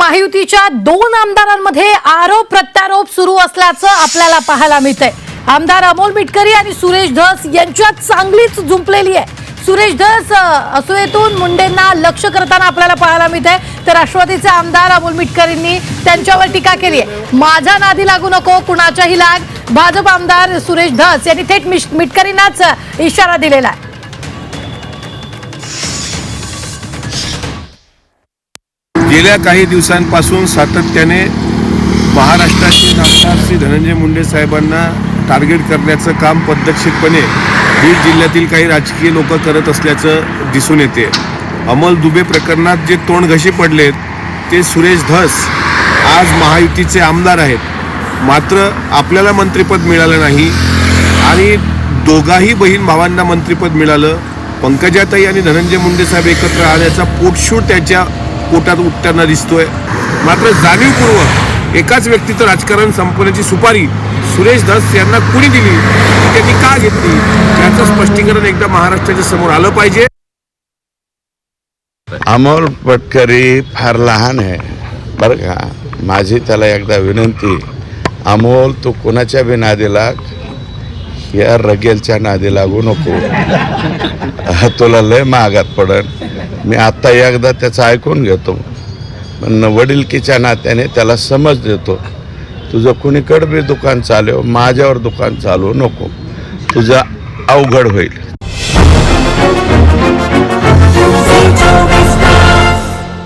महायुतीच्या दोन आमदारांमध्ये आरोप प्रत्यारोप सुरू असल्याचं आपल्याला पाहायला मिळतंय. आमदार अमोल मिटकरी आणि सुरेश धस यांच्यात चांगलीच जुंपलेली आहे. सुरेश धस असूयेतून मुंडेंना लक्ष करताना आपल्याला पाहायला मिळतंय. तर राष्ट्रवादीचे आमदार अमोल मिटकरींनी त्यांच्यावर टीका केली आहे. माझ्या नादी लागू नको कुणाच्याही लाग. भाजप आमदार सुरेश धस यांनी थेट मिश- मिटकरींनाच इशारा दिलेला आहे. गेल्या काही दिवसांपासून सातत्याने महाराष्ट्राचे खासदार श्री धनंजय मुंडे साहेबांना टार्गेट करण्याचं काम पद्धतशीरपणे बीड जिल्ह्यातील काही राजकीय लोक करत असल्याचं दिसून येते. अमल दुबे प्रकरणात जे तोंडघशी पडलेत ते सुरेश धस आज महायुतीचे आमदार आहेत. मात्र आपल्याला मंत्रिपद मिळालं नाही आणि दोघाही बहीण भावांना मंत्रिपद मिळालं. पंकजाताई आणि धनंजय मुंडे साहेब एकत्र आल्याचा पोटशूट त्याच्या पोटात उठताना दिसतोय. मात्र जाणीवपूर्वक एकाच व्यक्तीचं राजकारण संपवण्याची सुपारी सुरेश धस यांना कुणी दिली? त्यांनी का घेतली? याचं स्पष्टीकरण एकदा महाराष्ट्राच्या समोर आलं पाहिजे. अमोल पटकरी फार लहान आहे. बरं का? माझी त्याला एकदा विनंती. अमोल तू कोणाच्या बी नादी लाग? या रगेलच्या नादी लागू नको. तुला लय महागात पडन. मी आत्ता एकदा त्याचं ऐकून घेतो. पण वडिलकीच्या नात्याने त्याला समज देतो. तुझं कुणीकडे बी दुकान चालव माझ्यावर दुकान चालवू नको. तुझं अवघड होईल.